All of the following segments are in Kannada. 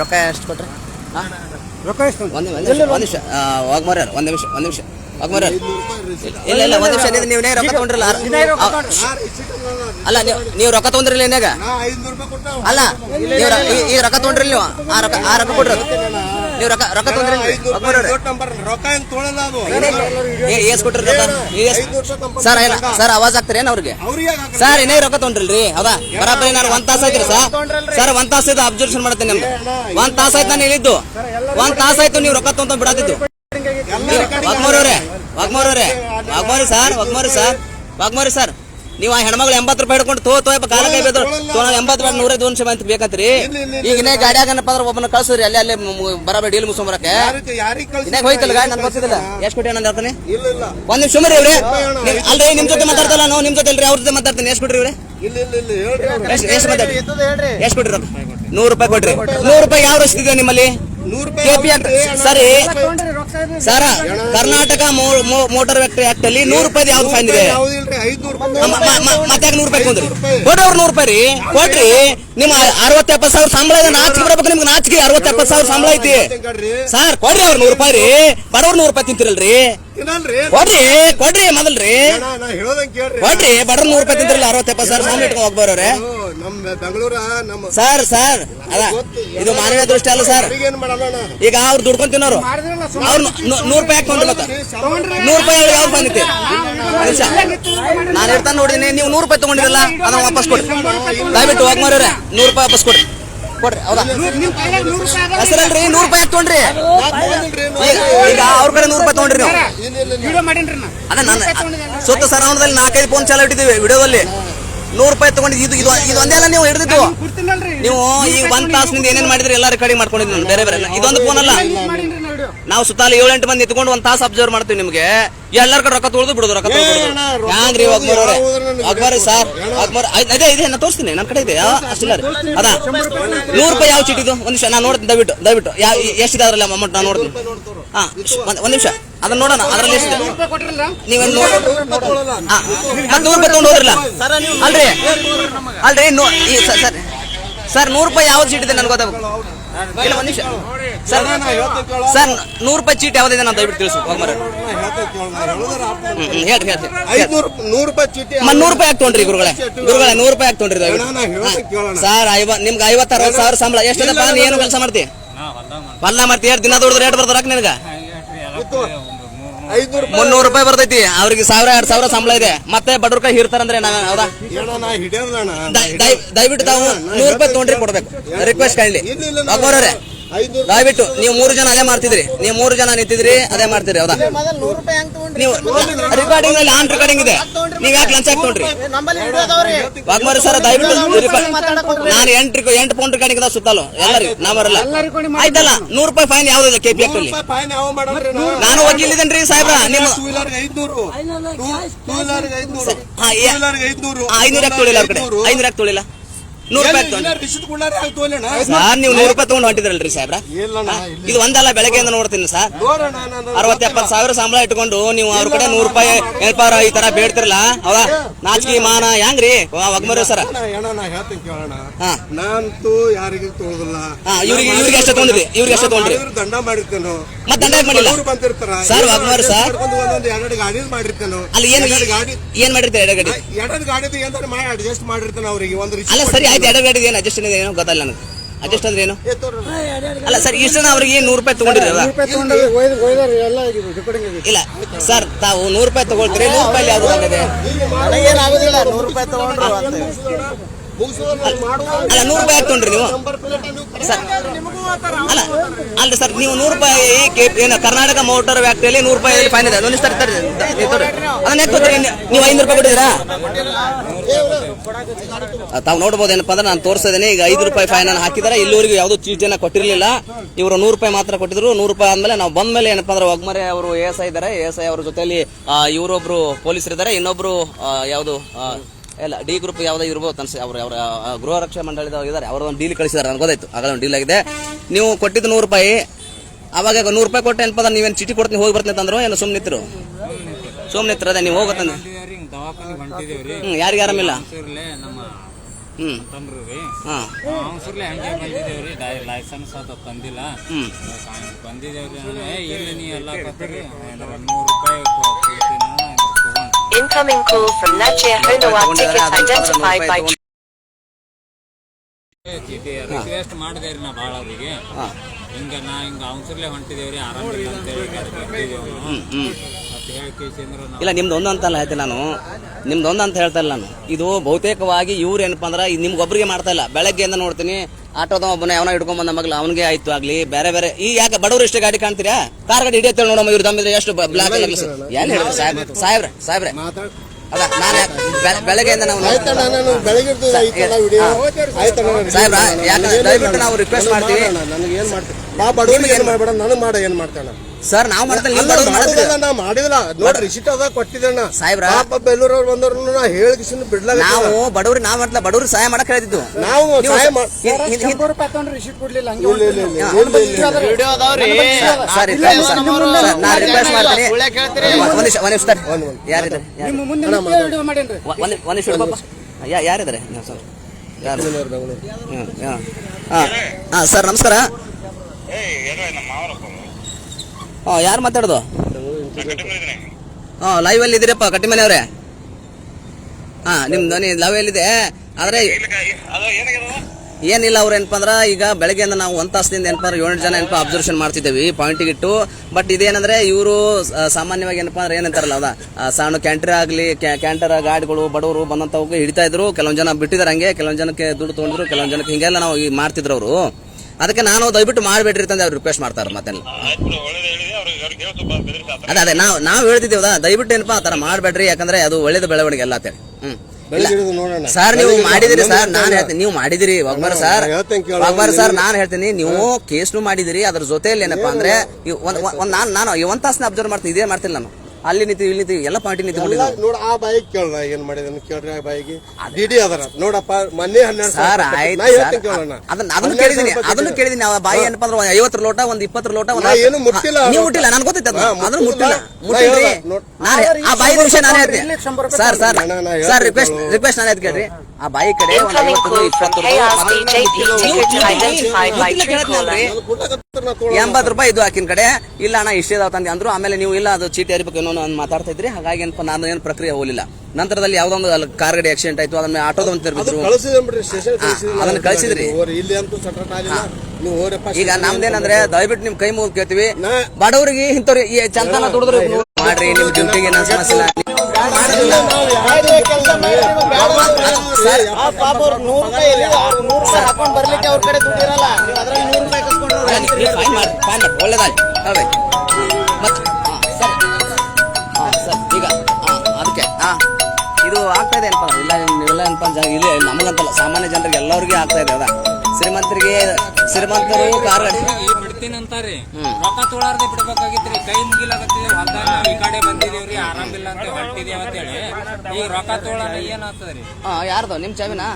ರೊಕ್ಕ ಎಷ್ಟು ಕೊಟ್ರಿ? ಹಾಂ? ರೊಕ್ಕ ಎಷ್ಟು ಒಂದು ಒಂದು ನಿಮಿಷ ಒಂದು ನಿಮಿಷ ಒಂದು ನಿಮಿಷ ಒಂದು ನಿಮಿಷ. ವಾಗ್ಮಾರ ಇಲ್ಲ ಇಲ್ಲ ಒಂದು ನಿಮಿಷ ನೀವು ನೀವೇ ರೊಕ್ಕ ತೊಗೊಂಡ್ರಲ್ಲ ಅಲ್ಲ ನೀವು ರೊಕ್ಕ ತೊಗೊಂಡ್ರಿಲ್ಲ ಏನಾಗ ಅಲ್ಲ ನೀವು ಈ- ರೊಕ್ಕ ತೊಗೊಂಡ್ರಿಲ್ಲ ನೀವು? ಆ ರೊಕ್ಕ ಆ ರೊಕ್ಕ ಕೊಡ್ರಿ ನೀವು ರೊಕ್ಕ ರೊಕ್ಕ ತೊಗೊಂಡ್ರಿಲ್ಲ ಅದು. ಏಸ್ ಕೊಟ್ರಿ ರೊಕ್ಕ. ಸರ್ ಇಲ್ಲ ಸರ್ ಆವಾಜ್ ಆಗ್ತಾರೆ ಅವ್ರಿಗೆ? ಅವ್ರಿಗೆ ಸರ್ ಏನೇ ರೊಕ್ಕ ತೊಗೊಂಡ್ರಿಲ್ರಿ ಹೌದಾ? ಬರಾಬರಿ ನಾನು ಒಂದ್ ತಾಸ ಆಯ್ತು ಸರ್? ಸರ್ ಒಂದ್ ತಾಸ ಆಯ್ತು ಅಬ್ಸರ್ವೇಷನ್ ಮಾಡ್ತೇನೆ ನಿಮ್ದು. ಒಂದ್ ತಾಸ ಆಯ್ತು ನಾನು ಹೇಳಿದ್ದು. ಒಂದ್ ತಾಸ ಆಯ್ತು ನೀವು ರೊಕ್ಕ ತಗೊಂಡ್ ಬಿಡತ್ತಿದ್ದು ವಾಗ್ಮೋರವ್ರೆ ವಾಗ್ಮೋರವ್ರೆ Waghmore sir Waghmore sir Waghmore sir ನೀವು ಆ ಹೆಣ್ಮಗಳು ಎಂಬತ್ತು ರೂಪಾಯಿ ಹಿಡ್ಕೊಂಡು ತೋ ತೋ ಕಾಲ ಕೈ ಬೇದ್ರು ಎಂಬತ್ತು ರೂಪಾಯಿ ನೂರೈದು ಒಂದು ಅಂತ ಬೇಕಂತ್ರಿ ಈಗ ಇನ್ನೇ ಗಾಡಿಯಾಗ ಏನಪ್ಪ ಅಂದ್ರೆ ಒಬ್ಬನ ಕಳ್ಸಿದ್ರಿ ಅಲ್ಲಿ ಅಲ್ಲಿ ಬರಬೇಡಿ ಡೀಲ್ ಮುಸ್ಕೊಂಬರಕ್ಕೆ ಇನ್ನೇ ಹೋಯ್ತಲ್ಲ ಗಾಡಿ ನನ್ ಬರ್ತಿದ್ದಿಲ್ಲ ಎಷ್ಟು ಕೊಟ್ಟಿ ನಾನು ಹೇಳ್ತಾನೆ ಒಂದ್ ನಿಮಿಷ ಸುಮ್ಮನೆ ಇವ್ರೆ ಅಲ್ರಿ ನಿಮ್ ಜೊತೆ ಮಾತಾಡ್ತಲ್ಲ ನಾವು ನಿಮ್ ಜೊತೆ ಇಲ್ರಿ ಅವ್ರ ಜೊತೆ ಮಾತಾಡ್ತೀನಿ ಎಷ್ಟು ಕೊಟ್ರಿ ಇವ್ರೆ. ಎಷ್ಟು ಎಷ್ಟು ಮಾತಾಡಿ ಎಷ್ಟು ಕೊಟ್ರಿ ರೊಕ್ಕ ನೂರು ರೂಪಾಯಿ ಕೊಟ್ರಿ ನೂರು ರೂಪಾಯಿ ಯಾವ ರಸ್ತಿದೆ ನಿಮ್ಮಲ್ಲಿ ಸರಿ. ಸರ ಕರ್ನಾಟಕ ಮೋಟಾರ್ ಫ್ಯಾಕ್ಟರಿ ಆಕ್ಟ್ ಅಲ್ಲಿ ನೂರು ರೂಪಾಯಿ ಯಾವ್ದು ಫೈನ್ ಇದೆ? ಮತ್ತೆ ನೂರು ರೂಪಾಯಿ ಕೊಂದ್ರಿ ಕೊಡ್ರಿ ಅವ್ರು ನೂರು ರೂಪಾಯಿ ರೀ. ಕೊಡ್ರಿ. ನಿಮ್ಮ ಅರವತ್ತ ಸಾವಿರ ಸಂಬಳ ಇದೆ ನಾಚಿಕೆ ಬರಬೇಕು ನಿಮ್ಗೆ ನಾಚಿಕೆ. ಅರವತ್ತ ಸಾವಿರ ಸಂಬಳ ಐತಿ. ಸರ್ ಕೊಡ್ರಿ ಅವ್ರ ನೂರು ರೂಪಾಯಿ ರೀ. ಬಡವ್ರು ನೂರು ರೂಪಾಯಿ ತಿಂತಿರಲ್ರಿ. ಕೊಡ್ರಿ ಕೊಡ್ರಿ ಮೊದಲ್ರಿ. ಕೊಡ್ರಿ ಬಡ್ರ ನೂರು ರೂಪಾಯಿ ತಿಂತಿರಲ್ಲ ಅರವತ್ತ ಸಾವಿರ ಸಂಬಳ ಇಟ್ಕೊಂಡು ಹೋಗ್ಬರೋರೆ ಇದು ನಮ್ಮ ಬೆಂಗಳೂರ ನಮ್ಮ ಸರ್ ಸರ್ ಅಲ್ಲ ಇದು ಮಾನವೀಯ ದೃಷ್ಟಿ ಅಲ್ಲ ಸರ್ ಏನ್ ಮಾಡಲ್ಲ ಈಗ ಅವ್ರು ದುಡ್ಕೊಂಡ್ ತಿನ್ನೋರು ಅವ್ರು ನೂರು ರೂಪಾಯಿ ಹಾಕಿ ನೂರು ರೂಪಾಯಿ ಒಳಗೆ ಯಾವ್ದು ಬಂದಿತ್ತೆ ನಿಮಿಷ ನಾನು ಇರ್ತಾನೆ ನೋಡಿದೀನಿ ನೀವು ನೂರು ರೂಪಾಯಿ ತಗೊಂಡಿರಲ್ಲ ಅದನ್ನ ವಾಪಸ್ ಕೊಡಿ ದಯವಿಟ್ಟು ಹೋಗಿ ಮಾರ್ರೆ ನೂರು ರೂಪಾಯಿ ವಾಪಸ್ ಕೊಡಿ ಕೊಡ್ರಿ ಹೌದಾ ಹೆಸರಲ್ರಿ ನೂರು ರೂಪಾಯಿ ತಗೊಂಡ್ರಿ ತೊಗೊಂಡ್ರಿ ಈಗ ಅವ್ರ ಕಡೆ ನೂರು ರೂಪಾಯಿ ತಗೊಂಡ್ರಿ ನೀವು ಅದ ನನ್ನ ಸುತ್ತ ಸರೌಂಡದಲ್ಲಿ ನಾಲ್ಕೈದು ಫೋನ್ ಚಾಲ ಇಟ್ಟಿದ್ದೀವಿ ವಿಡಿಯೋದಲ್ಲಿ ನೂರು ರೂಪಾಯಿ ತಗೊಂಡಿದ್ದು ಇದು ಇದು ಇದು ಒಂದೇ ಅಲ್ಲ ನೀವು ಹಿಡಿದಿದ್ದು. ನೀವು ಈಗ ಒಂದ್ ತಾಸಿನಿಂದ ಏನೇನ್ ಮಾಡಿದ್ರಿ? ಎಲ್ಲ ರೆಕಾರ್ಡಿಂಗ್ ಮಾಡ್ಕೊಂಡಿದ್ದೀನಿ ಬೇರೆ ಬೇರೆ ಇದೊಂದು ಫೋನ್ ಅಲ್ಲ. ನಾವು ಸುತ್ತಾಲ ಏಳೆಂಟು ಎಂಟು ಮಂದಿ ಇತ್ಕೊಂಡು ಒಂದ್ ತಾಸು ಅಬ್ಸರ್ವ್ ಮಾಡ್ತೀವಿ ನಿಮ್ಗೆ. ಎಲ್ಲರ ಕಡೆ ರೊಕ್ಕ ತೊಳೆದು ಬಿಡುದು ರೊಕ್ಕ ಹ್ಯಾಂಗ್ರಿ ಅಕ್ಬರ್ ಅವ್ರೆ? ಅಕ್ಬರ್ ಸರ್ ಅಕ್ಬರ್ ಅದೇ ಇದೆ ನಾ ತೋರಿಸ್ತೀನಿ ನನ್ನ ಕಡೆ ಇದೆ ಅಷ್ಟಿಲ್ಲ ಅದ. ನೂರು ರೂಪಾಯಿ ಯಾವ ಚೀಟಿದು? ಒಂದ್ ನಿಮಿಷ ನಾನು ನೋಡ್ತೀನಿ ದಯವಿಟ್ಟು ದಯವಿಟ್ಟು. ಯಾವ ಎಷ್ಟಿದೆ ಅದ್ರಲ್ಲಿ ಅಮೌಂಟ್ ನಾನು ನೋಡ್ತೀನಿ. ಹಾ ಒಂದ್ ಒಂದ್ ನಿಮಿಷ. ಅದನ್ನ ನೋಡೋಣ ಅದ್ರಲ್ಲಿ ಎಷ್ಟಿದೆ? ನೀವೇನ್ ನೋಡಿ ಹಾ ಮತ್ತೆ ನೂರು ರೂಪಾಯಿ ತಗೊಂಡು ಹೋದ್ರಲ್ಲ? ಅಲ್ರಿ? ಅಲ್ರಿ ನೂ- ಸರ್ ಸರ್ ನೂರು ರೂಪಾಯಿ ಯಾವ್ದು ಚೀಟಿದೆ ಇದೆ ನನ್ಗೆ ಗೊತ್ತಾಗ ಇಲ್ಲ ಒಂದ್ ನಿಮಿಷ. ಸರ್ ಸರ್ ನೂರು ರೂಪಾಯಿ ಚೀಟ್ ಯಾವ್ದಿದೆ ನಾನು ದಯವಿಟ್ಟು ತಿಳಿಸು ಹೋಗ್ಬಾರ ಹೇಳ್ರಿ ಹೇಳ್ರಿ ನೂರು ರೂಪಾಯಿ ಚೀಟಿ ಮತ್ತೆ ನೂರು ರೂಪಾಯಿ ಹಾಕ್ತೊಂಡ್ರಿ ತೊಗೊಂಡ್ರಿ ಗುರುಗಳೇ. ಗುರುಗಳೇ ನೂರು ರೂಪಾಯಿ ಹಾಕಿ ತೊಗೊಂಡ್ರಿ ದಯವಿಟ್ಟು. ಸರ್ ಐವ ನಿಮ್ಗೆ ಐವತ್ತು ಅರವತ್ತು ಸಾವಿರ ಸಂಬಳ. ಎಷ್ಟಪ್ಪ ಏನು ಕೆಲಸ ಮಾಡ್ತಿ? ಹೊಲ ಮಾಡ್ತಿ ಎರಡು ದಿನ ದುಡ್ದು ರೇಟ್ ಬರ್ತಾರ ನಿನಗೆ. ಮುನ್ನೂರು ರೂಪಾಯಿ ಬರ್ತೈತಿ ಅವ್ರಿಗೆ ಸಾವಿರ ಎರಡ್ ಸಾವಿರ ಸಂಬಳ ಇದೆ. ಮತ್ತೆ ಬಡವ್ರ ಕೈ ಹಿಡ್ತಾರಂದ್ರೆ ನಾವ್ ಹೌದಾ? ದಯವಿಟ್ಟು ತಾವು ನೂರು ರೂಪಾಯಿ ತೊಗೊಂಡ್ರಿ ಕೊಡ್ಬೇಕು. ರಿಕ್ವೆಸ್ಟ್ ಕೈಲಿ ಇಲ್ಲ ದಯವಿಟ್ಟು ನೀವು ಮೂರು ಜನ ಅದೇ ಮಾಡ್ತಿದ್ರಿ. ನೀವು ಮೂರು ಜನ ನಿಂತಿದ್ರಿ ಅದೇ ಮಾಡ್ತೀರಿ ಹೌದಾ? ನೀವು ರೆಕಾರ್ಡಿಂಗ್ ಅಲ್ಲಿ ಆನ್ ರೆಕಾರ್ಡಿಂಗ್ ಇದೆ ನೀವ್ ಯಾಕೆ ಲಂಚ್ ಹಾಕಿ ನೋಡ್ರಿ ವಾಗ್ಮಾರಿ ಸರ್ ದಯವಿಟ್ಟು ನಾನು ಎಂಟು ಎಂಟು ಪೌಂಡ್ ರೆಕಾರ್ಡಿಂಗ್ ಅದ ಸುತ್ತಲು ಎಲ್ಲರಿಗೂ ನಾವರೆಲ್ಲ. ಬರಲ್ಲ ಆಯ್ತಲ್ಲ ನೂರು ರೂಪಾಯಿ ಫೈನ್ ಯಾವ್ದು ಕೆ ಪಿ ಆಕ್ಟ್ ಅಲ್ಲಿ? ನಾನು ವಕೀಲ್ ಇದೇನ್ರಿ ಸಾಹೇಬ್ರ ನಿಮ್ಮ ಐನೂರು ಐನೂರು ಯಾಕೆ ತೊಳಿಲ್ಲ ಅವ್ರ ಕಡೆ? ಐನೂರು ಯಾಕೆ ತೊಳಿಲ್ಲ? ನೂರು ರೂಪಾಯಿ ನೀವು ನೂರು ರೂಪಾಯಿ ತಗೊಂಡು ಹೊಂಟಿದ್ರಲ್ರಿ ಸಾಹೇಬ್ರ. ಇದು ಒಂದಲ್ಲ ಬೆಳಗ್ಗೆಯಿಂದ ನೋಡ್ತೀನಿ ಸರ್ ನೋಡಣ್ಣ, ನಾನು ಅರವತ್ ಎಪ್ಪತ್ತು ಸಾವಿರ ಸಂಬಳ ಇಟ್ಕೊಂಡು ನೀವು ಅವ್ರ ಕಡೆ ನೂರು ರೂಪಾಯಿ ಏನಪ್ಪ ಈ ತರ ಬೇಡ್ತಿರಲ್ಲ ಹೌದಾ ನಾಚಿಕೆ ಮಾನ ಹೆಂಗ್ರಿ ಒಗ್ಮರಿ ಸರ್. ನಾನಂತೂ ಯಾರಿಗೂ ತೊಗೊಳೋದಿಲ್ಲ. ಹಾ, ಇವ್ರಿಗೆ- ಇವ್ರಿಗೆ ಎಷ್ಟು ತೊಗೊಂಡ್ರಿ? ಇವ್ರಿಗೆ ಎಷ್ಟು ತೊಗೊಂಡ್ರಿ? ದಂಡ ಮಾಡಿರ್ತೇನೋ. ಮತ್ತೆ ದಂಡ ಮಾಡಿಲ್ಲ? Sir, Waghmare sir. ಎರಡು ಗಾಡಿ ಮಾಡಿರ್ತೇನೋ. ಅಲ್ಲಿ ಏನ್ ಗಾಡಿ ಏನ್ ಮಾಡಿರ್ತೀರಿ ಗಾಡಿ? ಎರಡೆರಡು ಗಾಡಿ ಏನಾದ್ರು ಮಾಡಿ ಅಡ್ಜಸ್ಟ್ ಮಾಡಿರ್ತೇನೆ ಅವ್ರಿಗೆ. ಒಂದು ಅಲ್ಲ ಸರಿ ಆಯ್ತು. ಎಡಗಡಿ ಏನು ಅಡ್ಜಸ್ಟ್ ಏನೋ ಗೊತ್ತಲ್ಲ ನನಗೆ ಅಡ್ಜಸ್ಟ್ ಅಂದ್ರೆ ಏನು. ಅಲ್ಲ ಸರ್ ಇಷ್ಟು ಜನ ಅವ್ರಿಗೆ ನೂರು ರೂಪಾಯಿ ತಗೊಂಡಿರಲ್ಲ ಇಲ್ಲ ಸರ್ ತಾವು ನೂರು ರೂಪಾಯಿ ತಗೊಳ್ತೀರಿ ನೂರು ರೂಪಾಯಿ ಯಾವ್ದು ಬಂದಿದೆ ಅಲ್ಲ ನೂರು ರೂಪಾಯಿ ಯಾಕೆ ನೀವು. ಸರ್ ಅಲ್ಲ ಅಲ್ಲ ಸರ್ ನೀವು ನೂರು ರೂಪಾಯಿ ಏನು ಕರ್ನಾಟಕ ಮೋಟಾರ್ ವ್ಯಾಪ್ತಿಯಲ್ಲಿ ನೂರು ರೂಪಾಯಿ ಫೈನ್ ಇದೆ. ನೋಡಿ ತರ್ತಾರೆ ಅದನ್ನ? ನೀವು ಐನೂರು ರೂಪಾಯಿ ಕೊಟ್ಟಿದ್ದೀರಾ? ತಾವು ನೋಡ್ಬೋದು ಏನಪ್ಪಾ ಅಂದ್ರೆ ನಾನು ತೋರಿಸಿದ್ದೀನಿ ಈಗ ಐದು ರೂಪಾಯಿ ಫೈನ್ ಅನ್ನು ಹಾಕಿದ್ದಾರೆ. ಇಲ್ಲಿವರೆಗೂ ಯಾವುದೋ ಚೀಟಿಯನ್ನು ಕೊಟ್ಟಿರಲಿಲ್ಲ. ಇವರು ನೂರು ರೂಪಾಯಿ ಮಾತ್ರ ಕೊಟ್ಟಿದ್ರು. ನೂರು ರೂಪಾಯಿ ಆದ್ಮೇಲೆ ನಾವು ಬಂದ ಮೇಲೆ ಏನಪ್ಪ ಅಂದ್ರೆ ಒಗ್ಮರೆ ಅವರು ಎ ಎಸ್ ಐ ಇದ್ದಾರೆ ಎ ಎಸ್ ಐ ಅವ್ರ ಜೊತೆಯಲ್ಲಿ ಇವರೊಬ್ರು ಪೊಲೀಸರಿದ್ದಾರೆ. ಇನ್ನೊಬ್ರು ಯಾವುದು ಇಲ್ಲ ಡಿ ಗ್ರೂಪ್ ಯಾವ್ದೋ ಇರ್ಬೋದು ಅನ್ಸಿ ಅವ್ರ, ಅವರ ಗೃಹ ರಕ್ಷಾ ಮಂಡಳಿದ ಇದ್ದಾರೆ ಅವ್ರ ಒಂದು ಡೀಲ್ ಕಳಿಸಿದ್ದಾರೆ ನನಗೆ ಗೊತ್ತಾಯ್ತು. ಆಗಲ್ಲ ಒಂದು ಡೀಲ್ ಆಗಿದೆ. ನೀವು ಕೊಟ್ಟಿದ್ದು ನೂರು ರೂಪಾಯಿ ಅವಾಗ ನೂರು ರೂಪಾಯಿ ಕೊಟ್ಟೆ ಅಂದ್ರೆ ನೀವೇನು ಚೀಟಿ ಕೊಡ್ತೀನಿ, ಹೋಗಿ ಬರ್ತೀನಿ ಅಂತಂದ್ರು, ಏನು ಸುಮ್ನೆ ಇತ್ತು ಅದೇ, ನೀವು ಹೋಗತ್ತಂದ್ರೆ ಹ್ಞೂ ಯಾರಿಗೆ ಆರಾಮಿಲ್ಲ? ಹ್ಮ್. ಲೈಸೆನ್ಸ್ ಅದು ಇಲ್ಲಿ ನೀ ಎಲ್ಲ ನೂರು ರೂಪಾಯಿ Incoming call from Nadia Honawa ticket identified by request ಮಾಡಿದೆ ರೀ ನಾ ಭಾಳ ಅವರಿಗೆ. ಹಿಂಗ ನಾ ಹಿಂಗ ಅವಸರ್ಲೆ ಹೊಂಟಿದೇವ್ರಿ ಆರಾಮಿಲ್ಲ ಅಂತೇಳಿ ಬಂದಿದ್ದೇವೆ ಇಲ್ಲ ನಿಮ್ದು ಒಂದು ಅಂತಲ್ಲ ಹೇಳ್ತೀನಿ ನಾನು. ನಿಮ್ದು ಒಂದು ಅಂತ ಹೇಳ್ತಾ ಇಲ್ಲ ನಾನು. ಇದು ಬಹುತೇಕವಾಗಿ ಇವ್ರು ಏನಪ್ಪ ಅಂದ್ರೆ ಇದು ನಿಮ್ಗೊಬ್ಬರಿಗೆ ಮಾಡ್ತಾ ಇಲ್ಲ. ಬೆಳಗ್ಗೆಯಿಂದ ನೋಡ್ತೀನಿ ಆಟೋದ ಒಬ್ಬನ ಯಾವನ ಹಿಡ್ಕೊಂಡ್ ಬಂದ ಮಗ್ಲ ಅವನಿಗೆ ಆಯ್ತು ಆಗ್ಲಿ ಬೇರೆ ಬೇರೆ. ಈ ಯಾಕೆ ಬಡವರು ಇಷ್ಟು ಗಾಡಿ ಕಾಣ್ತೀರಾ? ಕಾರ್ ಗಾಡಿ ಹಿಡಿಯತ್ತೇಳಿ ನೋಡಮ್ಮ ಇವ್ರು ದಮ್ಮಿದ್ರೆ ಎಷ್ಟು ಬ್ಲಾಕ್ ಏನ್ ಹೇಳಿ ಸಾಹೇಬ್ ಸಾಹೇಬ್ರೆ ಸಾಹೇಬ್ರೆ. ಅದ ನಾನು ಬೆಳ- ಬೆಳಗ್ಗೆಯಿಂದ ನಾವು ಸಾಹೇಬ್ರ ಯಾಕಂದ್ರೆ ದಯವಿಟ್ಟು ನಾವು ರಿಕ್ವೆಸ್ಟ್ ಮಾಡ್ತೀವಿ. ನನಗೆ ಏನ್ ಮಾಡ್ಬೇಡ? ನನಗೆ ಮಾಡ ಏನ್ ಮಾಡ್ತಾನ? ಸರ್ ನಾವು ಬಡವ್ರು ಮಾಡ್ತೀವಿ ನಾ ಮಾಡಿದಿಲ್ಲ. ನೋಡ್ರಿ ರಿಸಿಟ್ ಅದ ಕೊಟ್ಟಿದ್ದಣ್ಣ ಸಾಹೇಬ್ರ. ಪಾಪ ಬೆಲ್ಲೂರವ್ರು ಬಂದವ್ರು ನಾ ಹೇಳಿಗಿಸಿನ ಬಿಡ್ಲಾಗ ನಾವು ಬಡವ್ರಿಗೆ ನಾವು ಮಾಡ್ಲ ಬಡವ್ರಿಗೆ ಸಹಾಯ ಮಾಡಕ್ ನಾವು ರಿಸಿಟ್ ಕೊಡ್ಲಿಲ್ಲ. ವಿಡಿಯೋ ಅದಾವ್ರಿ ಸರ್ ಇಲ್ಲ, ಸರ್, ಸರ್, ನಾನು ರಿಕ್ವೆಸ್ಟ್ ಮಾಡ್ತೀನಿ. ಒಂದ್ ನಿಮಿಷ ಒಂದ್ ನಿಮಿಷ ತಡಿ. ಯಾರಿದ್ದಾರೆ? ಒಂದ್ ನಿಮಿಷ. ಹಾ ಹಾ ಸರ್ ನಮಸ್ಕಾರ. ಹಾಂ ಯಾರು ಮಾತಾಡೋದು? ಹಾಂ ಲೈವ್ ಅಲ್ಲಿ ಇದ್ದೀರಪ್ಪ ಕಟ್ಟಿಮನೆ ಅವರೇ. ಹಾಂ ನಿಮ್ಮ ಧ್ವನಿ ಲೈವ್ ಎಲ್ಲಿದೆ ಆದ್ರೆ ಏನಿಲ್ಲ ಅವ್ರು ಏನಪ್ಪ ಅಂದ್ರೆ ಈಗ ಬೆಳಗ್ಗೆಯಿಂದ ನಾವು ಒಂದು ತಾಸದಿಂದ ಏನಪ್ಪ ಅಂದ್ರೆ ಏಳು ಜನ ಏನಪ್ಪಾ ಅಬ್ಸರ್ವೇಷನ್ ಮಾಡ್ತಿದ್ದೇವೆ ಪಾಯಿಂಟಿಗೆ ಇಟ್ಟು. ಬಟ್ ಇದೇನಂದ್ರೆ ಇವರು ಸಾಮಾನ್ಯವಾಗಿ ಏನಪ್ಪಾ ಅಂದ್ರೆ ಏನಂತಾರಲ್ಲ ಅದ ಸಣ್ಣ ಕ್ಯಾಂಟರ್ ಆಗಲಿ ಕ್ಯಾಂಟರ್ ಗಾಡಿಗಳು ಬಡವರು ಬಂದಂಥವು ಹಿಡಿತಾ ಇದ್ರು. ಕೆಲವೊಂದು ಜನ ಬಿಟ್ಟಿದ್ದಾರೆ ಹಂಗೆ ಕೆಲವೊಂದ್ ಜನಕ್ಕೆ ದುಡ್ಡು ತೊಗೊಂಡ್ರು ಕೆಲವೊಂದು ಜನಕ್ಕೆ ಹಿಂಗೆಲ್ಲ ನಾವು ಮಾಡ್ತಿದ್ರು ಅವರು. ಅದಕ್ಕೆ ನಾನು ದಯವಿಟ್ಟು ಮಾಡಬೇಡ್ರಿ ಅಂತ ಅವ್ರು ರಿಕ್ವೆಸ್ಟ್ ಮಾಡ್ತಾರೆ ಮತ್ತೆ ಅದೇ ಅದೇ ನಾವು ನಾವು ಹೇಳ್ತಿದ್ದೀವ ದಯವಿಟ್ಟು ಏನಪ್ಪ ಆ ಥರ ಮಾಡಬೇಡ್ರಿ ಯಾಕಂದ್ರೆ ಅದು ಒಳ್ಳೇದು ಬೆಳವಣಿಗೆ ಎಲ್ಲ ಅಂತೇಳಿ. ಸರ್ ನೀವು ಮಾಡಿದಿರಿ ಸರ್ ನಾನು ಹೇಳ್ತೀನಿ ನೀವು ಮಾಡಿದಿರಿ ಒಬ್ಬರ ಸರ್. ವಾಗ್ಮಾರ್ ಸರ್ ನಾನು ಹೇಳ್ತೀನಿ ನೀವು ಕೇಸ್ನು ಮಾಡಿದಿರಿ ಅದ್ರ ಜೊತೆಯಲ್ಲಿ ಏನಪ್ಪಾ ಅಂದ್ರೆ ಒಂದ್ ನಾನು ನಾನು ಒಂದ್ ತಾಸನ ಅಬ್ಸರ್ವ್ ಮಾಡ್ತೀನಿ ಇದೇ ಮಾಡ್ತಿಲ್ಲ ನಾನು. ಅಲ್ಲಿ ನಿಂತು ಇಲ್ಲಿ ನಿಂತು ಎಲ್ಲ ಪಾರ್ಟಿ ನಿಂತು ನೋಡಿ ಆ ಬಾಯಿಗೆ ಕೇಳೋಣ ಏನ್ ಮಾಡಿದನು ಕೇಳ್ರಿ ಆ ಬಾಯಿಗೆ ಡಿಡಿ ಅದರ ನೋಡಪ್ಪ ಮೊನ್ನೆ ಹನ್ನೆರಡು ಸರ್ ಸಾವಿರ ಆಯ್ತು ಸರ್ ಕೇಳೋಣ ಅದನ್ನ ಅದನ್ನು ಕೇಳಿದೀನಿ ಅದನ್ನು ಕೇಳಿದೀನಿ ಆ ಬಾಯಿ ಏನಪ್ಪ ಅಂದ್ರೆ ಒಂದ್ ಐವತ್ತು ಲೋಟ ಒಂದ್ ಇಪ್ಪತ್ತು ಲೋಟ ಒಂದ್ ಏನು ಮುಟ್ಟಿಲ್ಲ. ನೀವು ಮುಟ್ಟಿಲ್ಲ ನನ್ಗೆ ಗೊತ್ತೈತೆ ಅದು ಹಾ, ಅದನ್ನು ಮುಟ್ಟಿಲ್ಲ ಮುಟ್ಟಿಲ್ಲ. ಮುಟ್ಟಿಲ್ರಿ ನಾನು ಆ ಬಾಯಿ ವಿಷಯ ನಾನು ಹೇಳ್ತೀನಿ ರೂಪಾಯಿ sir sir sir request request ನಾನು ಕೇಳ್ರಿ ಆ ಬಾಯಿ ಕಡೆ ಒಂದ್ ಐವತ್ತು ಇಪ್ಪತ್ತು. ಎಂಬತ್ತು ರೂಪಾಯಿ ಇದು ಹಾಕಿನ ಕಡೆ ಇಲ್ಲ ಅಣ್ಣ ಇಷ್ಟೇ ಅಂದ್ರು ಆಮೇಲೆ ನೀವು ಇಲ್ಲ ಅದು ಚೀಟಿ ಹರಿಬೇಕು ಏನೋ ನಾನು ಮಾತಾಡ್ತಾ ಇದ್ರಿ. ಹಾಗಾಗಿ ಏನಪ್ಪ ನಾನು ಏನು ಪ್ರಕ್ರಿಯೆ ಹೋಗಲಿಲ್ಲ. ನಂತರದಲ್ಲಿ ಯಾವ್ದೋ ಒಂದು ಅಲ್ಲಿ ಕಾರ್ ಗಡಿ ಆಕ್ಸಿಡೆಂಟ್ ಆಯ್ತು ಅದನ್ನ ಆಟೋದ ಒಂದು ಅದು ತಿರ್ಬಿದ್ರು ಬಿಡ್ರಿ ಸ್ಟೇಷನ್ ಕಳಿಸಿದೆ ಅದನ್ನ ಕಳ್ಸಿದ್ರಿ? ಈಗ ನಮ್ದೇನಂದ್ರೆ ದಯವಿಟ್ಟು ನಿಮ್ ಕೈ ಮುಗಿದು ಕೇಳ್ತೀವಿ. ಬಡವರಿಗೆ ಇಂಥವ್ರಿಗೆ ಈ ಚಂದನ ದುಡಿದ್ರೆ ಮಾಡ್ರಿ ನಿಮ್ ಡ್ಯೂಟಿಗೆ ನನ್ನ ಸಮಸ್ಯೆ ಇಲ್ಲ. ನೀವು ಮಾಡೋದಿಲ್ಲ. ಆಗ್ತಾ ಇದೆ ಏನಪ್ಪ ಇಲ್ಲ ನೀವೆಲ್ಲ ಜನ ಇಲ್ಲಿ ನಮಗಂತಲ್ಲ ಸಾಮಾನ್ಯ ಜನರಿಗೆ ಎಲ್ಲರಿಗೂ ಆಗ್ತಾ ಇದೆ ಅದ. ಶ್ರೀಮಂತರಿಗೆ ಶ್ರೀಮಂತರು ಕಾರ್ ಬಿಡ್ತೀನಿ ಅಂತಾರಿ. ರೊಕ್ಕ ತೊಳಾರ್ದೆ ಬಿಡ್ಬೇಕಾಗಿತ್ರಿ. ಕೈ ಮುಗಿಲಾಗತ್ತಿದೆ ಹೊಲ್ದಾಗ ಈ ಕಡೆ ಬಂದಿದೀವ್ರಿ ಆರಾಮಿಲ್ಲ ಅಂತ ಹೊಟ್ಟಿದೀವಿ ಅಂತೇಳಿ. ಈಗ ರೊಕ್ಕ ತೊಳಾರ ಏನಾಗ್ತದ್ರಿ ಹಾಂ ಯಾರ್ದು? ನಿಮ್ ಚಾವಿನಾ?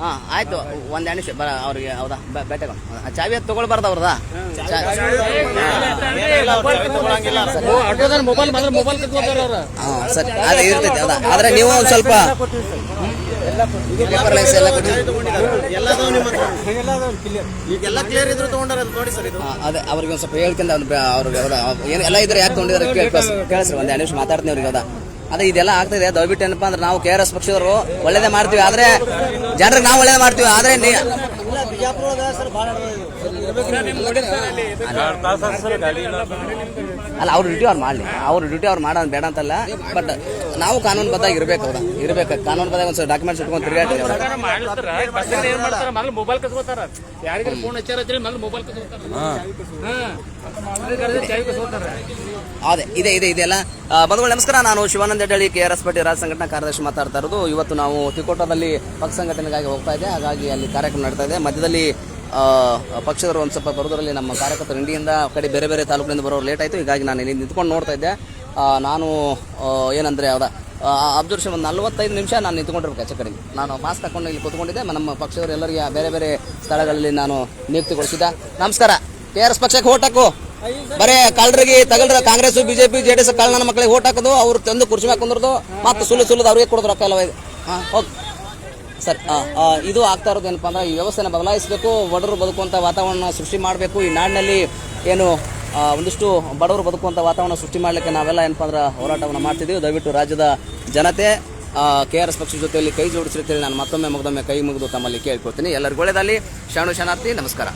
ಹಾಂ ಆಯ್ತು. ಒಂದು ಎರಡು ನಿಮಿಷ ಬರ ಅವ್ರಿಗೆ ಹೌದಾ? ಬೇಟೆ ಚಾವಿ ಅದು ತೊಗೊಳ್ಬಾರ್ದು ಅವ್ರದಾ? ಮೊಬೈಲ್ ಮೊಬೈಲ್ ಕಿತ್ಕೋತಾರ ಅವ್ರ. ಹಾಂ ಸರಿ. ಅದ ಇರ್ತೈತೆ ಹೌದಾ ಆದರೆ ನೀವು ಒಂದು ಸ್ವಲ್ಪ ಪೇಪರ್ ಲೈಸ್ ಎಲ್ಲ ಅದೇ ಅವ್ರಿಗೆ ಒಂದು ಸ್ವಲ್ಪ ಹೇಳ್ಕೊಂಡ ಅವ್ರಿಗೆ ಹೌದಾ ಏನು ಎಲ್ಲ ಇದ್ರೆ ಯಾಕೆ ತೊಗೊಂಡಿದ್ದಾರೆ ಕೇಳಿಸ್ರಿ ಒಂದು ಎರಡು ನಿಮಿಷ ಮಾತಾಡ್ತೀನಿ ಅವ್ರಿಗೆ ಹೌದಾ? ಅದೇ ಇದೆಲ್ಲ ಆಗ್ತಿದೆ ದಯವಿಟ್ಟು ಏನಪ್ಪ ಅಂದ್ರೆ ನಾವು ಕೆ ಆರ್ ಎಸ್ ಪಕ್ಷದವರು ಒಳ್ಳೇದೇ ಮಾಡ್ತೀವಿ. ಆದ್ರೆ ಜನರಿಗೆ ನಾವು ಒಳ್ಳೇದೇ ಮಾಡ್ತೀವಿ. ಆದ್ರೆ ಅಲ್ಲ ಅವ್ರ ಡ್ಯೂಟಿ ಅವ್ರು ಮಾಡಲಿ. ಅವ್ರ ಡ್ಯೂಟಿ ಅವ್ರು ಮಾಡೋದು ಬೇಡ ಅಂತಲ್ಲ. ಬಟ್ ನಾವು ಕಾನೂನು ಬದ್ಧಾಗಿ ಇರ್ಬೇಕು. ಅವ್ರ. ಇರ್ಬೇಕು ಕಾನೂನು ಬದ್ಧಾಗಿ ಒಂದು ಡಾಕ್ಯುಮೆಂಟ್ಸ್ ಇಟ್ಕೊಂಡು ಮೊದಲು ಮೊಬೈಲ್ ಅದೇ, ಇದೆ ಇದೆ ಇದೆಲ್ಲ ಬಂಧುಗಳು, ನಮಸ್ಕಾರ. ನಾನು Shivananda Heddalli K R S party ರಾಜ್ಯ ಸಂಘಟನಾ ಕಾರ್ಯದರ್ಶಿ ಮಾತಾಡ್ತಾ ಇರೋದು. ಇವತ್ತು ನಾವು ತಿಕೋಟದಲ್ಲಿ ಪಕ್ಷ ಸಂಘಟನೆಗಾಗಿ ಹೋಗ್ತಾ ಇದೆ ಹಾಗಾಗಿ ಅಲ್ಲಿ ಕಾರ್ಯಕ್ರಮ ನಡೀತಾ ಇದೆ. ಮಧ್ಯದಲ್ಲಿ ಪಕ್ಷದವರು ಒಂದು ಸ್ವಲ್ಪ ಬರೋದ್ರಲ್ಲಿ ನಮ್ಮ ಕಾರ್ಯಕರ್ತರು ಇಂಡಿಯಿಂದ ಕಡೆ ಬೇರೆ ಬೇರೆ ತಾಲೂಕಿನಿಂದ ಬರೋರು ಲೇಟ್ ಆಯಿತು. ಹೀಗಾಗಿ ನಾನು ಇಲ್ಲಿ ನಿಂತ್ಕೊಂಡು ನೋಡ್ತಾ ಇದ್ದೆ. ನಾನು ಏನಂದರೆ ಯಾವ್ದ ಅಬ್ಸರ್ವೇಷನ್ ಒಂದು ನಲ್ವತ್ತೈದು ನಿಮಿಷ ನಾನು ನಿಂತ್ಕೊಂಡಿರ್ಬೇಕು ಹೆಚ್ಚು ಕಡೆಗೆ. ನಾನು ಮಾಸ್ಕ್ ಹಾಕೊಂಡು ಇಲ್ಲಿ ಕೂತ್ಕೊಂಡಿದ್ದೆ. ನಮ್ಮ ಪಕ್ಷದವರು ಎಲ್ಲರಿಗೆ ಬೇರೆ ಬೇರೆ ಸ್ಥಳಗಳಲ್ಲಿ ನಾನು ನಿಯುಕ್ತಿಗೊಳಿಸಿದ್ದೆ. ನಮಸ್ಕಾರ. ಕೆ ಆರ್ ಎಸ್ ಪಕ್ಷಕ್ಕೆ ಓಟ್ ಹಾಕು. ಬರೇ ಕಳ್ಳರಿಗೆ ತಗಲ್ರ Congress, BJP, J D S ಕಳ್ಳ ನನ್ನ ಮಕ್ಕಳಿಗೆ ಓಟ್ ಹಾಕೋದು, ಅವ್ರು ತಂದು ಕುರ್ಚಿ ಮ್ಯಾಗ ಕುಂದ್ರದು, ಮತ್ತೆ ಸುಳ್ಳು ಸುಳ್ಳು ಅವ್ರಿಗೆ ಕೊಡೋದು ರೊಕ್ಕ ಎಲ್ಲ ಇದು ಹೋಗಿ. ಸರ್ ಇದು ಆಗ್ತಾ ಇರೋದು ಏನಪ್ಪಾ ಅಂದ್ರೆ, ಈ ವ್ಯವಸ್ಥೆನ ಬದಲಾಯಿಸಬೇಕು, ಬಡವರು ಬದುಕುವಂತ ವಾತಾವರಣ ಸೃಷ್ಟಿ ಮಾಡಬೇಕು. ಈ ನಾಡಿನಲ್ಲಿ ಏನು ಒಂದಿಷ್ಟು ಬಡವರು ಬದುಕುವಂತ ವಾತಾವರಣ ಸೃಷ್ಟಿ ಮಾಡಲಿಕ್ಕೆ ನಾವೆಲ್ಲ ಏನಪ್ಪ ಅಂದ್ರೆ ಹೋರಾಟವನ್ನು ಮಾಡ್ತಿದ್ದೀವಿ. ದಯವಿಟ್ಟು ರಾಜ್ಯದ ಜನತೆ ಕೆ ಆರ್ ಎಸ್ ಪಕ್ಷದ ಜೊತೆಯಲ್ಲಿ ಕೈ ಜೋಡಿಸಿರ್ತೇಳಿ ನಾನು ಮತ್ತೊಮ್ಮೆ ಮುಗ್ದೊಮ್ಮೆ ಕೈ ಮುಗಿದು ತಮ್ಮಲ್ಲಿ ಕೇಳ್ಕೊಳ್ತೀನಿ. ಎಲ್ಲರಿಗೂ ಒಳ್ಳೆಯದಲ್ಲಿ ಶಾಣು ಶನಾರ್ಥಿ ನಮಸ್ಕಾರ.